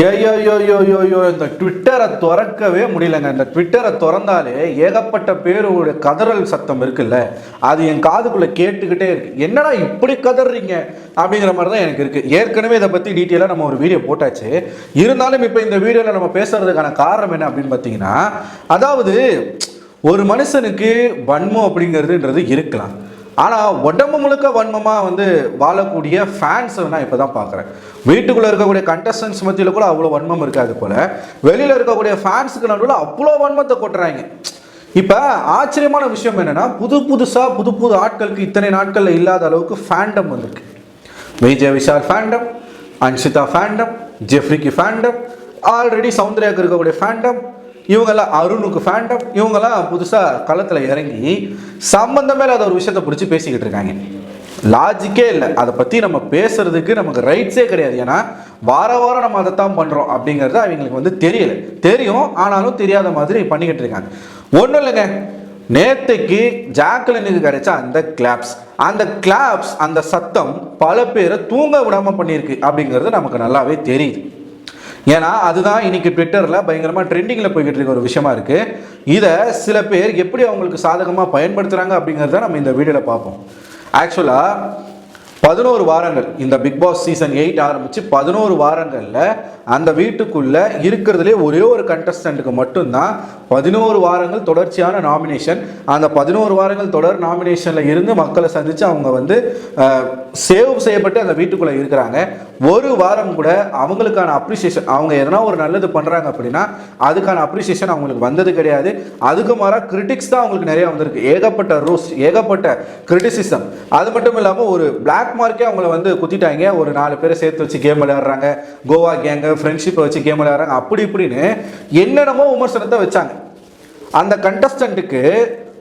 ஐயோ இந்த ட்விட்டரை திறக்கவே முடியலங்க. இந்த ட்விட்டரை திறந்தாலே ஏகப்பட்ட பேருடைய கதறல் சத்தம் இருக்குல்ல? அது என் காதுக்குள்ளே கேட்டுக்கிட்டே இருக்கு. என்னடா இப்படி கதறீங்க? அப்படிங்கிற மாதிரி தான் எனக்கு இருக்குது ஏற்கனவே இதை பற்றி டீட்டெயிலாக நம்ம ஒரு வீடியோ போட்டாச்சு. இருந்தாலும் இப்போ இந்த வீடியோவில் நம்ம பேசுகிறதுக்கான காரணம் என்ன அப்படின்னு பார்த்தீங்கன்னா அதாவது ஒரு மனுஷனுக்கு வன்மம் அப்படிங்கிறதுன்றது இருக்கலாம். ஆனால் உடம்பு முழுக்க வன்மமாக வந்து வாழக்கூடிய ஃபேன்ஸை நான் இப்போ தான் பார்க்குறேன் வீட்டுக்குள்ளே இருக்கக்கூடிய கண்டஸ்டன்ஸ் மத்தியில் கூட அவ்வளோ வன்மம் இருக்காது போல். வெளியில் இருக்கக்கூடிய ஃபேன்ஸுக்கு நடுவில் அவ்வளோ வன்மத்தை கொட்டுறாங்க. இப்போ ஆச்சரியமான விஷயம் என்னென்னா புது புதுசாக புது புது ஆட்களுக்கு இத்தனை நாட்களில் இல்லாத அளவுக்கு ஃபேண்டம் வந்திருக்கு. விஜய் விஷால் ஃபேண்டம் அன்ஷிதா ஃபேண்டம் ஜெஃப்ரிக்கு ஃபேண்டம் ஆல்ரெடி சௌந்தர்யாவுக்கு இருக்கக்கூடிய ஃபேண்டம் இவங்கெல்லாம் அருணுக்கு ஃபேண்டம் இவங்கெல்லாம் புதுசாக களத்தில் இறங்கி சம்மந்தமே இல்லாத ஒரு விஷயத்தை பிடிச்சி பேசிக்கிட்டு இருக்காங்க. லாஜிக்கே இல்லை. அதை பற்றி நம்ம பேசுறதுக்கு நமக்கு ரைட்ஸே கிடையாது. ஏன்னா வார வாரம் நம்ம அதை தான் பண்ணுறோம் அப்படிங்கிறது அவங்களுக்கு வந்து தெரியல. தெரியும். ஆனாலும் தெரியாத மாதிரி பண்ணிக்கிட்டு இருக்காங்க. ஒன்றும் இல்லைங்க. நேற்றுக்கு ஜாக்லினுக்கு கிடைச்ச அந்த கிளாப்ஸ் அந்த கிளாப்ஸ் அந்த சத்தம் பல பேரை தூங்க விடாமல் பண்ணியிருக்கு அப்படிங்கிறது நமக்கு நல்லாவே தெரியுது. ஏன்னா அதுதான் இன்னைக்கு ட்விட்டரில் பயங்கரமாக ட்ரெண்டிங்கில் போய்கிட்டு இருக்க ஒரு விஷயமா இருக்குது இதை சில பேர் எப்படி அவங்களுக்கு சாதகமாக பயன்படுத்துகிறாங்க அப்படிங்கிறத நம்ம இந்த வீடியோவில் பார்ப்போம். ஆக்சுவலாக பதினோரு வாரங்கள் இந்த பிக் பாஸ் சீசன் எயிட் ஆரம்பித்து பதினோரு வாரங்களில் அந்த வீட்டுக்குள்ளே இருக்கிறதுலே ஒரே ஒரு கண்டஸ்டண்ட்டுக்கு மட்டும்தான் பதினோரு வாரங்கள் தொடர்ச்சியான நாமினேஷன் அந்த பதினோரு வாரங்கள் தொடர் நாமினேஷனில் இருந்து மக்களை சந்தித்து அவங்க வந்து சேவ் செய்யப்பட்டு அந்த வீட்டுக்குள்ளே இருக்கிறாங்க. ஒரு வாரம் கூட அவங்களுக்கான அப்ரிசியேஷன் அவங்க எதனா ஒரு நல்லது பண்ணுறாங்க அப்படின்னா அதுக்கான அப்ரிசியேஷன் அவங்களுக்கு வந்தது கிடையாது. அதுக்கு மாறாக கிரிட்டிக்ஸ் தான் அவங்களுக்கு நிறைய வந்திருக்கு. ஏகப்பட்ட ரூஸ் ஏகப்பட்ட கிரிட்டிசிசம் அது மட்டும் இல்லாமல் ஒரு பிளாக் மார்க்கே அவங்கள வந்து குத்திட்டாங்க. ஒரு நாலு பேரை சேர்த்து வச்சு கேம் விளையாடுறாங்க. கோவா கேங்கு ஃப்ரெண்ட்ஷிப்பை வச்சு கேம் விளையாடுறாங்க. அப்படி இப்படின்னு என்னென்னமோ விமர்சனத்தை வச்சாங்க. அந்த கண்டஸ்டண்ட்டுக்கு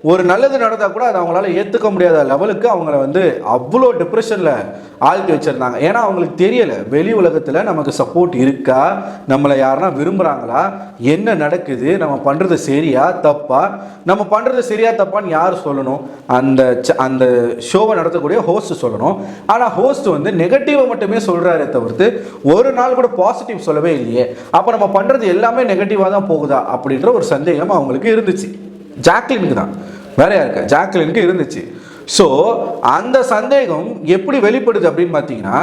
ஒரு நல்லது நடந்தால் கூட அதை அவங்களால ஏற்றுக்க முடியாத லெவலுக்கு அவங்கள வந்து அவ்வளோ டிப்ரெஷனில் ஆழ்த்தி வச்சுருந்தாங்க. ஏன்னா அவங்களுக்கு தெரியலை வெளி உலகத்தில் நமக்கு சப்போர்ட் இருக்கா? நம்மளை யாருன்னா விரும்புகிறாங்களா என்ன நடக்குது? நம்ம பண்ணுறது சரியா? தப்பா? நம்ம பண்ணுறது சரியா தப்பான்னு யார் சொல்லணும்? அந்த ச- அந்த ஷோவை நடத்தக்கூடிய ஹோஸ்ட் சொல்லணும். ஆனால் ஹோஸ்ட் வந்து நெகட்டிவை மட்டுமே சொல்கிறாரே தவிர்த்து ஒரு நாள் கூட பாசிட்டிவ் சொல்லவே இல்லையே. அப்போ நம்ம பண்ணுறது எல்லாமே நெகட்டிவாக தான் போகுதா? அப்படின்ற ஒரு சந்தேகம் அவங்களுக்கு இருந்துச்சு. ஜாக்லினுக்கு தான். வேற யாருக்கு ஜாக்லினுக்கு இருந்துச்சு. ஸோ அந்த சந்தேகம் எப்படி வெளிப்படுது அப்படின்னு பார்த்தீங்கன்னா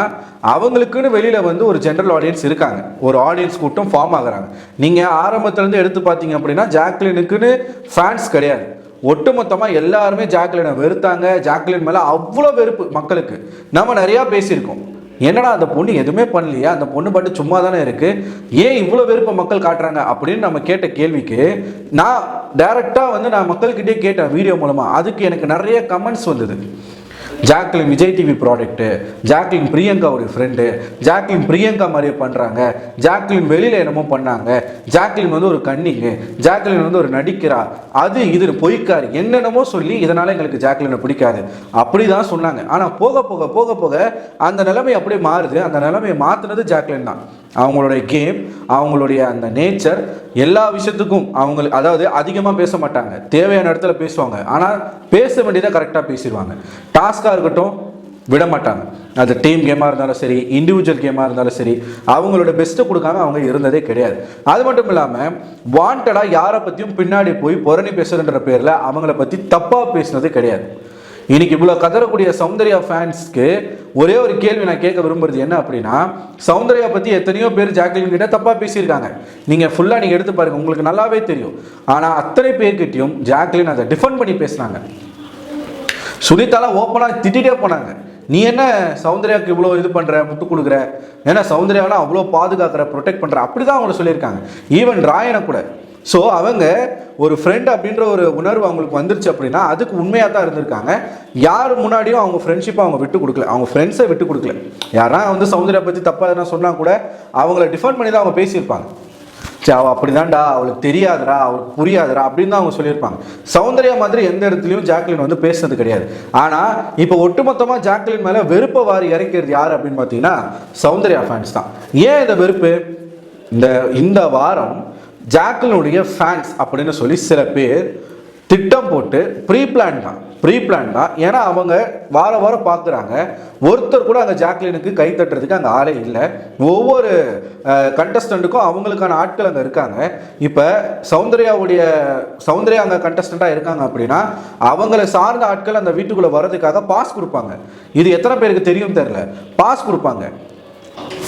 அவங்களுக்குன்னு வெளியில் வந்து ஒரு ஜென்ரல் ஆடியன்ஸ் இருக்காங்க. ஒரு ஆடியன்ஸ் கூட்டம் ஃபார்ம் ஆகுறாங்க. நீங்கள் ஆரம்பத்துலேருந்து எடுத்து பார்த்தீங்க அப்படின்னா ஜாக்லினுக்குன்னு ஃபேன்ஸ் கிடையாது. ஒட்டுமொத்தமாக எல்லாருமே ஜாக்லினை வெறுத்தாங்க. ஜாக்லின் மேலே அவ்வளோ வெறுப்பு மக்களுக்கு. நம்ம நிறையா பேசியிருக்கோம். என்னடா அந்த பொண்ணு எதுவுமே பண்ணலையா? அந்த பொண்ணு பாட்டு சும்மா தானே இருக்குது ஏன் இவ்வளோ வெறுப்பை மக்கள் காட்டுறாங்க? அப்படின்னு நம்ம கேட்ட கேள்விக்கு நான் டைரெக்டாக வந்து நான் மக்கள்கிட்டயே கேட்டேன் வீடியோ மூலமாக அதுக்கு எனக்கு நிறைய கமெண்ட்ஸ் வந்தது. Jacqueline Vijay TV product Jacqueline பிரியங்காவுடைய friend Jacqueline Priyanka மாதிரியே பண்ணுறாங்க ஜாக்லின் வெளியில் என்னமோ பண்ணாங்க. ஜாக்லின் வந்து ஒரு கன்னிங்கு ஜாக்லின் வந்து ஒரு நடிக்கிறா. அது இது பொய்க்கார். என்னென்னமோ சொல்லி இதனால் எங்களுக்கு ஜாக்லினை பிடிக்காது. அப்படி தான் சொன்னாங்க. ஆனால் போக போக போக போக அந்த நிலைமை அப்படியே மாறுது. அந்த நிலைமையை மாற்றினது ஜாக்லின் தான். அவங்களுடைய கேம் அவங்களுடைய அந்த நேச்சர் எல்லா விஷயத்துக்கும் அவங்களுக்கு அதாவது அதிகமாக பேச மாட்டாங்க. தேவையான இடத்துல பேசுவாங்க. ஆனால் பேச வேண்டியதை கரெக்டாக பேசிடுவாங்க. டாஸ்காக இருக்கட்டும் விட மாட்டாங்க. அது டீம் கேமாக இருந்தாலும் சரி இண்டிவிஜுவல் கேமாக இருந்தாலும் சரி அவங்களோட பெஸ்ட்டை கொடுக்காம அவங்க இருந்ததே கிடையாது. அது மட்டும் இல்லாமல் வாண்டடாக யாரை பற்றியும் பின்னாடி போய் புரணி பேசுகிறன்ற பேரில் அவங்கள பற்றி தப்பாக பேசினது கிடையாது. இன்னைக்கு இவ்வளோ கதறக்கூடிய சௌந்தர்யா ஃபேன்ஸ்க்கு ஒரே ஒரு கேள்வி நான் கேட்க விரும்புறது என்ன அப்படின்னா சௌந்தர்யா பற்றி எத்தனையோ பேர் ஜாக்லின் கிட்ட தப்பாக பேசியிருக்காங்க. நீங்கள் ஃபுல்லாக நீங்கள் எடுத்து பாருங்க உங்களுக்கு நல்லாவே தெரியும். ஆனால் அத்தனை பேர்கிட்டையும் ஜாக்லின் அதை டிஃபெண்ட் பண்ணி பேசினாங்க. சுனிதாலாம் ஓப்பனாக திட்டிகிட்டே போனாங்க. நீ என்ன சௌந்தர்யாவுக்கு இவ்வளோ இது பண்ணுற முட்டு கொடுக்குற ஏன்னா சௌந்தர்யாவெலாம் அவ்வளோ பாதுகாக்கிற ப்ரொடெக்ட் பண்ணுற அப்படி தான் அவங்க சொல்லியிருக்காங்க. ஈவன் ராயனை கூட. ஸோ அவங்க ஒரு ஃப்ரெண்ட் அப்படின்ற ஒரு உணர்வு அவங்களுக்கு வந்துருச்சு அப்படின்னா அதுக்கு உண்மையாக தான் இருந்திருக்காங்க. யார் முன்னாடியும் அவங்க ஃப்ரெண்ட்ஷிப்பை அவங்க விட்டு கொடுக்கல. அவங்க ஃப்ரெண்ட்ஸை விட்டு கொடுக்கல. யாரா வந்து சௌந்தர்யா பற்றி தப்பாக எதனா சொன்னால் கூட அவங்கள டிஃபெண்ட் பண்ணி தான் அவங்க பேசியிருப்பாங்க. சரி அவள் அப்படிதான்டா அவளுக்கு தெரியாதுடா அவளுக்கு புரியாதுடா அப்படின்னு தான் அவங்க சொல்லியிருப்பாங்க. சௌந்தர்யா மாதிரி எந்த இடத்துலையும் ஜாக்லின் வந்து பேசுனது கிடையாது. ஆனால் இப்போ ஒட்டுமொத்தமாக ஜாக்லின் மேலே வெறுப்பை வாரி இறக்கிறது யார் அப்படின்னு பார்த்தீங்கன்னா சௌந்தர்யா ஃபேன்ஸ் தான். ஏன் இந்த வெறுப்பு? இந்த இந்த வாரம் ஜாக்லினுடைய ஃபேன்ஸ் அப்படின்னு சொல்லி சில பேர் திட்டம் போட்டு ப்ரீ பிளான் தான் ப்ரீ பிளான் தான் ஏன்னா அவங்க வார வாரம் பார்க்குறாங்க. ஒருத்தர் கூட அங்கே ஜாக்லினுக்கு கை தட்டுறதுக்கு அங்கே ஆளே இல்லை. ஒவ்வொரு கண்டஸ்டண்ட்டுக்கும் அவங்களுக்கான ஆட்கள் அங்கே இருக்காங்க. இப்போ சௌந்தர்யாவுடைய சௌந்தர்யா அங்கே கண்டஸ்டண்ட்டாக இருக்காங்க அப்படின்னா அவங்கள சார்ந்த ஆட்கள் அந்த வீட்டுக்குள்ளே வர்றதுக்காக பாஸ் கொடுப்பாங்க. இது எத்தனை பேருக்கு தெரியும் தெரில. பாஸ் கொடுப்பாங்க.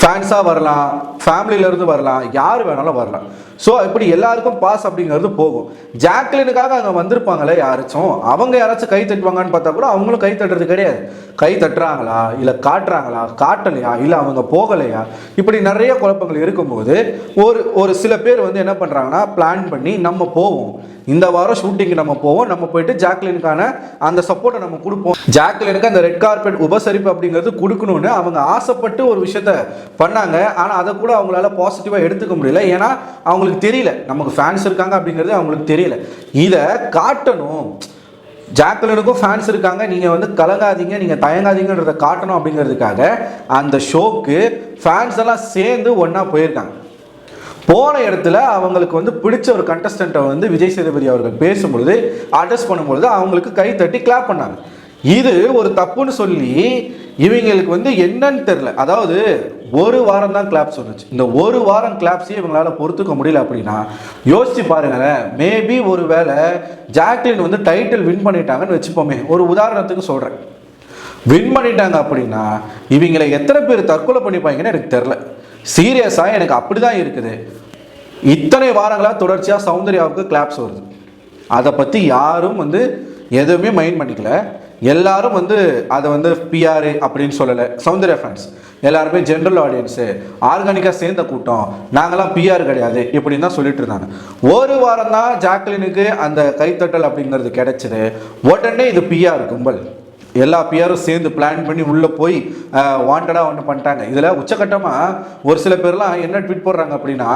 ஃபேன்ஸாக வரலாம் ஃபேமிலியிலேருந்து வரலாம் யார் வேணாலும் வரலாம். ஸோ இப்படி எல்லாருக்கும் பாஸ் அப்படிங்கிறது போகும். ஜாக்லினுக்காக அங்கே வந்திருப்பாங்களே யாராச்சும்? அவங்க யாராச்சும் கை தட்டுவாங்கன்னு பார்த்தா கூட அவங்களும் கை தட்டுறது கிடையாது. கை தட்டுறாங்களா? இல்லை காட்டுறாங்களா? காட்டலையா? இல்லை அவங்க போகலையா? இப்படி நிறைய குழப்பங்கள் இருக்கும்போது ஒரு ஒரு சில பேர் வந்து என்ன பண்ணுறாங்கன்னா பிளான் பண்ணி நம்ம போவோம். இந்த வாரம் ஷூட்டிங்கு நம்ம போவோம். நம்ம போயிட்டு ஜாக்லினுக்கான அந்த சப்போர்ட்டை நம்ம கொடுப்போம். ஜாக்லினுக்கு அந்த ரெட் கார்பெட் உபசரிப்பு அப்படிங்கிறது கொடுக்கணும்னு அவங்க ஆசைப்பட்டு ஒரு விஷயத்த பண்ணாங்க. ஆனால் அதை கூட அவங்களால பாசிட்டிவாக எடுத்துக்க முடியல. ஏன்னா அவங்களுக்கு தெரியல. நமக்கு ஃபேன்ஸ் இருக்காங்க அப்படிங்கிறது அவங்களுக்கு தெரியல. இதை காட்டணும். ஜாக்லினுக்கும் ஃபேன்ஸ் இருக்காங்க. நீங்கள் வந்து கலங்காதீங்க. நீங்கள் தயங்காதீங்கன்றதை காட்டணும் அப்படிங்கிறதுக்காக அந்த ஷோக்கு ஃபேன்ஸ் எல்லாம் சேர்ந்து ஒன்றா போயிருக்காங்க. போன இடத்துல அவங்களுக்கு வந்து பிடிச்ச ஒரு கண்டஸ்டண்ட்டை வந்து விஜய் சேதுபதி அவர்கள் பேசும்பொழுது அட்ரஸ் பண்ணும்பொழுது அவங்களுக்கு கை தட்டி கிளாப் பண்ணாங்க. இது ஒரு தப்புன்னு சொல்லி இவங்களுக்கு வந்து என்னன்னு தெரில அதாவது ஒரு வாரம் தான் கிளாப்ஸ் வந்துச்சு இந்த ஒரு வாரம் கிளாப்ஸையும் இவங்களால பொறுத்துக்க முடியல அப்படின்னா யோசிச்சு பாருங்களேன். மேபி ஒரு வேளை ஜாக்லின் வந்து டைட்டில் வின் பண்ணிட்டாங்கன்னு வச்சுப்போமே. ஒரு உதாரணத்துக்கு சொல்கிறேன் வின் பண்ணிட்டாங்க அப்படின்னா இவங்களை எத்தனை பேர் தற்கொலை பண்ணிப்பாங்கன்னு எனக்கு தெரில சீரியஸாக எனக்கு அப்படி தான் இருக்குது. இத்தனை வாரங்களாக தொடர்ச்சியாக சௌந்தர்யாவுக்கு கிளாப்ஸ் வருது. அதை பற்றி யாரும் வந்து எதுவுமே மைண்ட் பண்ணிக்கல. எல்லாரும் வந்து அதை வந்து பிஆர் அப்படின்னு சொல்லலை. சௌந்தர்யா ஃபேன்ஸ் எல்லாருமே ஜென்ரல் ஆடியன்ஸு ஆர்கானிக்காக சேர்ந்த கூட்டம். நாங்களாம் பிஆர் கிடையாது இப்படின்னு தான் சொல்லிட்டு இருந்தாங்க. ஒரு வாரம் தான் ஜாக்லினுக்கு அந்த கைத்தட்டல் அப்படிங்கிறது கிடைச்சது. உடனே இது பிஆர் கும்பல். எல்லா பிஆரும் சேர்ந்து பிளான் பண்ணி உள்ளே போய் வாண்டடாக ஒன்று பண்ணிட்டாங்க. இதில் உச்சக்கட்டமாக ஒரு சில பேர்லாம் என்ன ட்வீட் போடுறாங்க அப்படின்னா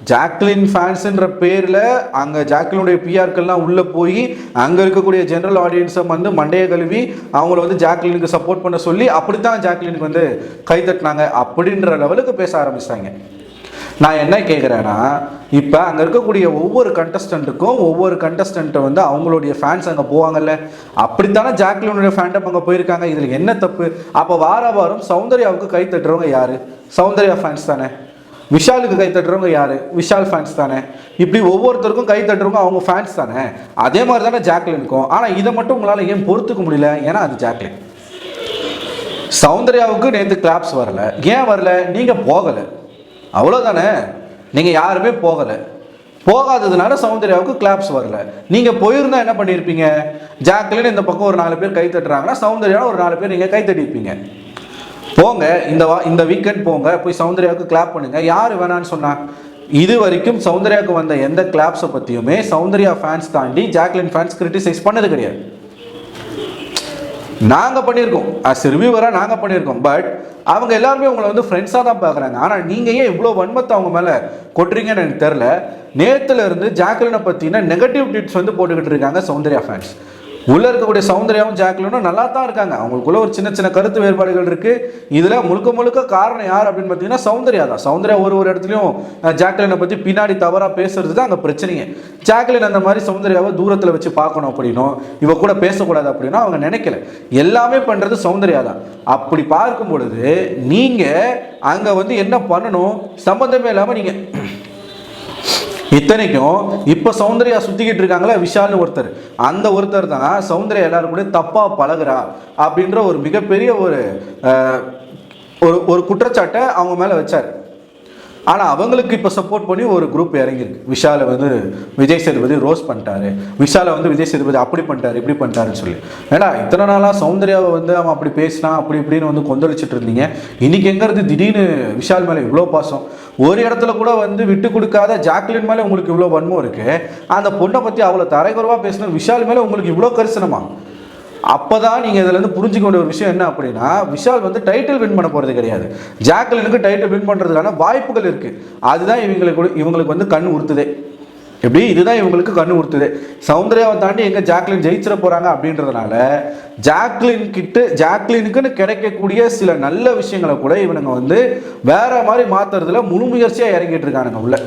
ஜாக்லின் ஃபேன்ஸுன்ற பேரில் அங்கே ஜாக்லினுடைய பிஆர்கள்லாம் உள்ளே போய் அங்கே இருக்கக்கூடிய ஜென்ரல் ஆடியன்ஸை வந்து மண்டையை கழுவி அவங்கள வந்து ஜாக்லினுக்கு சப்போர்ட் பண்ண சொல்லி அப்படித்தான் ஜாக்லினுக்கு வந்து கை தட்டினாங்க அப்படின்ற லெவலுக்கு பேச ஆரம்பிச்சிட்டாங்க. நான் என்ன கேட்குறேன்னா இப்போ அங்கே இருக்கக்கூடிய ஒவ்வொரு கண்டஸ்டண்ட்டுக்கும் ஒவ்வொரு கண்டஸ்டண்ட்டை வந்து அவங்களுடைய ஃபேன்ஸ் அங்கே போவாங்கல்ல. அப்படித்தானே ஜாக்லினுடைய ஃபேண்டம் அங்கே போயிருக்காங்க? இதில் என்ன தப்பு? அப்போ வார வாரம் சௌந்தர்யாவுக்கு கை தட்டுறவங்க யார்? சௌந்தர்யா ஃபேன்ஸ் தானே. விஷாலுக்கு கை தட்டுறவங்க யார்? விஷால் ஃபேன்ஸ் தானே. இப்படி ஒவ்வொருத்தருக்கும் கை தட்டுறவங்க அவங்க ஃபேன்ஸ் தானே. அதே மாதிரி தானே ஜாக்லினுக்கும். ஆனால் இதை மட்டும் உங்களால் ஏன் பொறுத்துக்க முடியல? ஏன்னா அது ஜாக்லின். சௌந்தர்யாவுக்கு நேற்று கிளாப்ஸ் வரல. ஏன் வரல? நீங்கள் போகலை. அவ்வளோதானே நீங்கள் யாருமே போகலை. போகாததுனால சௌந்தர்யாவுக்கு கிளாப்ஸ் வரல. நீங்கள் போயிருந்தா என்ன பண்ணியிருப்பீங்க ஜாக்லின் இந்த பக்கம் ஒரு நாலு பேர் கை தட்டுறாங்கன்னா சௌந்தர்யா ஒரு நாலு பேர் நீங்கள் கை தட்டியிருப்பீங்க போங்க இந்த வா இந்த வீக்கெண்ட் போங்க போய் சௌந்தர்யாவுக்கு கிளாப் பண்ணுங்க. யார் வேணான்னு சொன்னா? இது வரைக்கும் சௌந்தர்யாவுக்கு வந்த எந்த கிளாப்ஸை பற்றியுமே சௌந்தர்யா ஃபேன்ஸ் தாண்டி ஜாக்லின் ஃபேன்ஸ் கிரிட்டிசைஸ் பண்ணது கிடையாது. நாங்கள் பண்ணியிருக்கோம். அஸ் ரிவ்யூவராக நாங்கள் பண்ணியிருக்கோம். பட் அவங்க எல்லாருமே உங்களை வந்து ஃப்ரெண்ட்ஸாக தான் பார்க்குறாங்க. ஆனால் நீங்கள் ஏன் இவ்வளோ வன்மத்தை அவங்க மேலே கொட்டுறீங்கன்னு எனக்கு தெரில நேற்றுலேருந்து ஜாக்லினை பற்றின நெகட்டிவ் ட்வீட்ஸ் வந்து போட்டுக்கிட்டு இருக்காங்க சௌந்தர்யா ஃபேன்ஸ் உள்ளே இருக்கக்கூடிய சௌந்தர்யாவும் ஜாக்லினும் நல்லா தான் இருக்காங்க. அவங்களுக்குள்ள ஒரு சின்ன சின்ன கருத்து வேறுபாடுகள் இருக்குது இதில் முழுக்க முழுக்க காரணம் யார் அப்படின்னு பார்த்தீங்கன்னா சௌந்தர்யா தான். சௌந்தர்யா ஒரு ஒரு இடத்துலையும் ஜாக்லினை பற்றி பின்னாடி தவறாக பேசுறது தான் அங்கே பிரச்சனையே. ஜாக்லின் அந்த மாதிரி சௌந்தர்யாவை தூரத்தில் வச்சு பார்க்கணும் அப்படின்னும் இவ கூட பேசக்கூடாது அப்படின்னா அவங்க நினைக்கல. எல்லாமே பண்ணுறது சௌந்தர்யா தான். அப்படி பார்க்கும் பொழுது நீங்கள் அங்கே வந்து என்ன பண்ணணும்? சம்மந்தமே இல்லாமல் நீங்கள் இத்தனைக்கும் இப்போ சௌந்தர்யா சுத்திக்கிட்டு இருக்காங்களே விஷால்னு ஒருத்தர். அந்த ஒருத்தர் தான் சௌந்தர்யா எல்லாரும் கூட தப்பா பழகுறா அப்படின்ற ஒரு மிகப்பெரிய ஒரு ஒரு ஒரு குற்றச்சாட்டை அவங்க மேலே வச்சார். ஆனால் அவங்களுக்கு இப்போ சப்போர்ட் பண்ணி ஒரு குரூப் இறங்கியிருக்கு. விஷாலை வந்து விஜய் சேதுபதி ரோஸ் பண்ணிட்டாரு. விஷாலை வந்து விஜய் சேதுபதி அப்படி பண்ணிட்டாரு இப்படி பண்ணிட்டாருன்னு சொல்லி. ஏடா இத்தனை நாளாக சௌந்தர்யாவை வந்து அவன் அப்படி பேசினான் அப்படி இப்படின்னு வந்து கொந்தளிச்சிட்டு இருந்தீங்க. இன்னைக்கு எங்கிறது திடீர்னு விஷால் மேலே இவ்வளோ பாசம்? ஒரு இடத்துல கூட வந்து விட்டு கொடுக்காத ஜாக்லின் மேலே உங்களுக்கு இவ்வளோ வன்மம் இருக்குது அந்த பொண்ணை பற்றி அவ்வளோ தரைகுறவாக பேசின விஷால் மேலே உங்களுக்கு இவ்வளோ கரிசனமா? அப்பதான் நீங்கள் இதுல இருந்து புரிஞ்சுக்க வேண்டிய ஒரு விஷயம் என்ன அப்படின்னா விஷால் வந்து டைட்டில் வின் பண்ண போகிறது கிடையாது. ஜாக்லினுக்கு டைட்டில் வின் பண்ணுறதுக்கான வாய்ப்புகள் இருக்குது அதுதான் இவங்களுக்கு இவங்களுக்கு வந்து கண் உறுத்துதே. எப்படி? இதுதான் இவங்களுக்கு கண் உறுத்துது. சௌந்தர்யாவை தாண்டி எங்கே ஜாக்லின் ஜெயிச்சிட போகிறாங்க அப்படின்றதுனால ஜாக்லின் கிட்ட ஜாக்லினுக்குன்னு கிடைக்கக்கூடிய சில நல்ல விஷயங்களை கூட இவனுங்க வந்து வேற மாதிரி மாற்றுறதுல முழு முயற்சியாக இறங்கிட்டு இருக்கானுங்க உள்ள.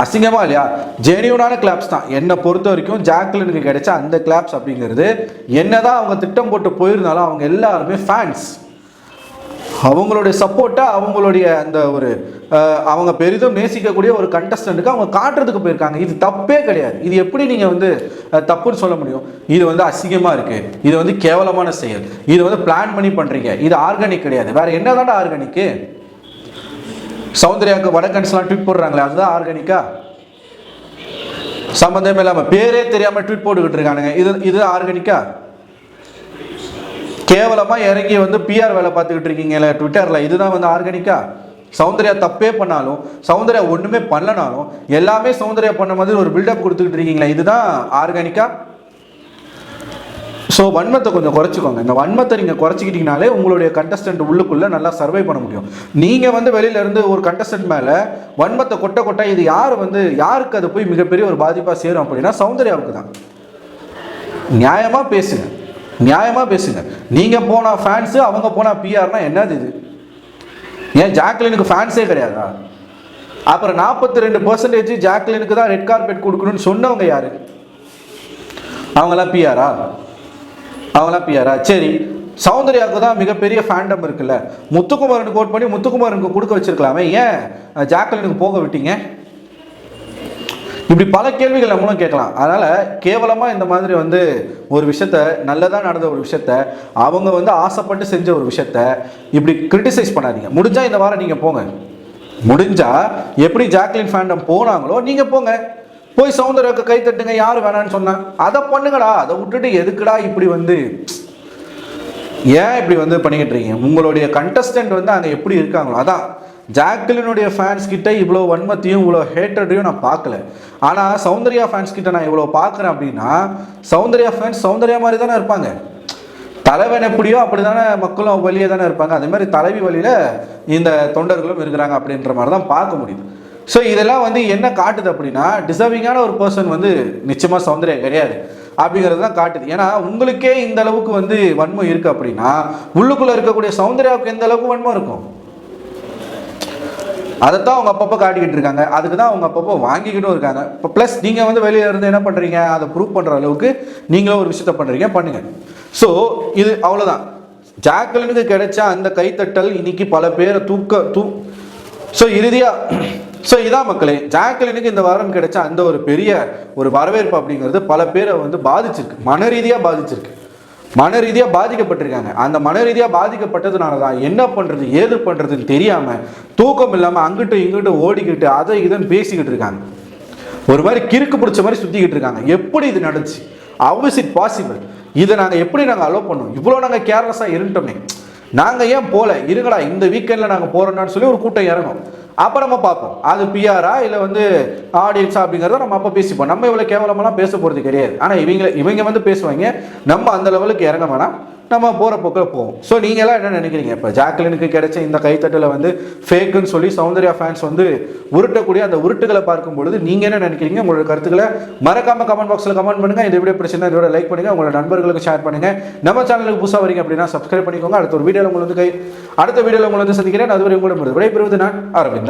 அசிங்கமா இல்லையா? ஜெனியூனான கிளாப்ஸ் தான். என்னை பொறுத்த வரைக்கும் ஜாக்லினுக்கு கிடைச்ச அந்த கிளாப்ஸ் அப்படிங்கிறது என்னதான் அவங்க திட்டம் போட்டு போயிருந்தாலும் அவங்க எல்லாருமே ஃபேன்ஸ் அவங்களுடைய சப்போர்ட்டை அவங்களுடைய அந்த ஒரு அவங்க பெரிதும் நேசிக்கக்கூடிய ஒரு கண்டஸ்டண்ட்டுக்கு அவங்க காட்டுறதுக்கு போயிருக்காங்க. இது தப்பே கிடையாது. இது எப்படி நீங்கள் வந்து தப்புன்னு சொல்ல முடியும்? இது வந்து அசிங்கமாக இருக்குது இது வந்து கேவலமான செயல். இது வந்து பிளான் பண்ணி பண்ணுறீங்க இது ஆர்கானிக் கிடையாது. வேறு என்ன தாண்டா ஆர்கானிக்கு சௌந்தர்யாவுக்கு வடக்கன்ஸ்லாம் ட்வீட் போடுறாங்களே அதுதான் ஆர்கானிக்கா? சம்மந்தமே இல்லாமல் பேரே தெரியாமல் ட்வீட் போட்டுக்கிட்டு இருக்கானுங்க. இது இது ஆர்கானிக்கா? கேவலமாக இறங்கி வந்து பிஆர் வேலை பார்த்துக்கிட்டு இருக்கீங்களே ட்விட்டரில் இதுதான் வந்து ஆர்கானிக்கா? சௌந்தர்யா தப்பே பண்ணாலும் சௌந்தர்யா ஒன்றுமே பண்ணலனாலும் எல்லாமே சௌந்தர்யா பண்ண மாதிரி ஒரு பில்டப் கொடுத்துக்கிட்டு இருக்கீங்களா இதுதான் ஆர்கானிக்கா? ஸோ வன்மத்தை கொஞ்சம் குறைச்சிக்கோங்க. இந்த வன்மத்தை நீங்கள் குறைச்சிக்கிட்டீங்கனாலே உங்களுடைய கண்டஸ்டன்ட் உள்ளுக்குள்ளே நல்லா சர்வை பண்ண முடியும். நீங்கள் வந்து வெளியில இருந்து ஒரு கண்டஸ்டன்ட் மேலே வன்மத்தை கொட்ட கொட்ட இது யார் வந்து யாருக்கு அது போய் மிகப்பெரிய ஒரு பாதிப்பாக சேரும் அப்படின்னா சௌந்தர்யாவுக்கு தான். நியாயமாக பேசுங்க. நியாயமாக பேசுங்க. நீங்கள் போனால் ஃபேன்ஸு அவங்க போனால் பிஆர்னா என்னது இது? ஏன் ஜாக்லினுக்கு ஃபேன்ஸே கிடையாதா? அப்புறம் நாற்பத்தி ரெண்டு பர்சன்டேஜ் ஜாக்லினுக்கு தான் ரெட் கார்பெட் கொடுக்கணும்னு சொன்னவங்க யாரு? அவங்களாம் பிஆரா அவங்களாம் பிஆரா சரி. சௌந்தர்யாவுக்கு தான் மிகப்பெரிய ஃபேண்டம் இருக்குல்ல. முத்துக்குமாரனுக்கு ஓட் பண்ணி முத்துக்குமாரனுக்கு கொடுக்க வச்சிருக்கலாமே. ஏன்? ஜாக்லினுக்கு போக விட்டீங்க? இப்படி பல கேள்விகள் நம்மளும் கேட்கலாம். அதனால் கேவலமாக இந்த மாதிரி வந்து ஒரு விஷயத்த நல்லதாக நடந்த ஒரு விஷயத்த அவங்க வந்து ஆசைப்பட்டு செஞ்ச ஒரு விஷயத்த இப்படி கிரிட்டிசைஸ் பண்ணாதீங்க. முடிஞ்சால் இந்த வாரம் நீங்கள் போங்க. முடிஞ்சால் எப்படி ஜாக்லின் ஃபேண்டம் போனாங்களோ நீங்கள் போங்க. போய் சௌந்தர்யாவுக்கு கை தட்டுங்க யார் வேணான்னு சொன்னா அதை பண்ணுங்கடா அதை விட்டுட்டு எதுக்குடா இப்படி வந்து? ஏன் இப்படி வந்து பண்ணிக்கிட்டு இருக்கீங்க? உங்களுடைய கண்டஸ்டன்ட் வந்து அங்கே எப்படி இருக்காங்களோ அதான். ஜாக்லினுடைய ஃபேன்ஸ் கிட்ட இவ்வளோ வன்மத்தையும் இவ்வளோ ஹேட்டடையும் நான் பார்க்கல. ஆனால் சௌந்தர்யா ஃபேன்ஸ் கிட்ட நான் இவ்வளோ பார்க்குறேன் அப்படின்னா சௌந்தர்யா ஃபேன்ஸ் சௌந்தர்யா மாதிரி தானே இருப்பாங்க. தலைவன் எப்படியோ அப்படி தானே மக்களும் வழியே தானே இருப்பாங்க. அதே மாதிரி தலைவி வழியில் இந்த தொண்டர்களும் இருக்கிறாங்க அப்படின்ற மாதிரி தான் பார்க்க முடியுது. ஸோ இதெல்லாம் வந்து என்ன காட்டுது அப்படின்னா டிசர்விங்கான ஒரு பர்சன் வந்து நிச்சயமாக சௌந்தர்யம் கிடையாது. அப்படிங்கிறது தான் காட்டுது. ஏன்னா உங்களுக்கே இந்த அளவுக்கு வந்து வன்மம் இருக்குது அப்படின்னா உள்ளுக்குள்ளே இருக்கக்கூடிய சௌந்தர்யாவுக்கு எந்த அளவுக்கு வன்மம் இருக்கும்? அதைத்தான் அவங்க அப்பப்போ காட்டிக்கிட்டு இருக்காங்க. அதுக்கு தான் அவங்க அப்பப்போ வாங்கிக்கிட்டும் இருக்காங்க. இப்போ ப்ளஸ் நீங்கள் வந்து வெளியில இருந்து என்ன பண்ணுறீங்க அதை ப்ரூவ் பண்ணுற அளவுக்கு நீங்களும் ஒரு விஷயத்த பண்ணுறீங்க பண்ணுங்க. ஸோ இது அவ்வளோதான் ஜாக்கலினுக்கு கிடைச்ச அந்த கைத்தட்டல் இன்னைக்கு பல பேரை தூக்க தூ ஸோ இறுதியாக ஸோ இதான் மக்களே ஜாக்லினுக்கு இந்த வாரம் கிடைச்ச அந்த ஒரு பெரிய ஒரு வரவேற்பு அப்படிங்கிறது பல பேரை வந்து பாதிச்சிருக்கு. மன ரீதியாக பாதிச்சிருக்கு. மன ரீதியாக பாதிக்கப்பட்டிருக்காங்க. அந்த மன ரீதியாக பாதிக்கப்பட்டதுனால தான் என்ன பண்ணுறது ஏது பண்ணுறதுன்னு தெரியாமல் தூக்கம் இல்லாமல் அங்கிட்டும் இங்கிட்டும் ஓடிக்கிட்டு அதை இதுன்னு பேசிக்கிட்டு இருக்காங்க. ஒரு மாதிரி கிறுக்கு பிடிச்ச மாதிரி சுற்றிக்கிட்டு இருக்காங்க. எப்படி இது நடந்துச்சு? ஹவ் இட் பாசிபிள் இதை நாங்கள் எப்படி நாங்கள் அலோவ் பண்ணோம்? இவ்வளோ நாங்கள் கேர்லெஸ்ஸாக இருந்துட்டோமே. நாங்கள் ஏன் போகல இருங்கடா இந்த வீக்கெண்டில் நாங்கள் போகிறோம்னு சொல்லி ஒரு கூட்டம் இறங்கும் அப்போ நம்ம பார்ப்போம். அது பிஆரா இல்லை வந்து ஆடியன்ஸா அப்படிங்கிறத நம்ம அப்போ பேசிப்போம். நம்ம இவ்வளோ கேவலமெல்லாம் பேச போகிறது கிடையாது. ஆனால் இவங்க இவங்க வந்து பேசுவாங்க. நம்ம அந்த லெவலுக்கு இறங்க வேணாம். நம்ம போகிற போக்கில் போவோம். ஸோ நீங்களாம் என்ன நினைக்கிறீங்க? இப்போ ஜாக்லினுக்கு கிடைச்ச இந்த கைத்தட்டில் வந்து ஃபேக்குன்னு சொல்லி சௌந்தர்யா ஃபேன்ஸ் வந்து உருட்டக்கூடிய அந்த உருட்டுகளை பார்க்கும்பொழுது நீங்கள் என்ன நினைக்கிறீங்க? உங்களோட கருத்துக்களை மறக்காம கமெண்ட் பாக்ஸில் கமெண்ட் பண்ணுங்கள் இந்த வீடியோ பிடிச்சிருந்தா இதோட லைக் பண்ணுங்க. உங்களோட நண்பர்களுக்கு ஷேர் பண்ணுங்கள் நம்ம சேனலுக்கு புதுசாக வரீங்க அப்படின்னா சப்ஸ்கிரைப் பண்ணிக்கோங்க. அடுத்த ஒரு வீடியோவில் உங்களை வந்து கை அடுத்த வீடியோவில் உங்களை வந்து சந்திக்கிறேன். அதுவரை உங்களிடம் விடைபெறுவது நான் அரவிந்த்.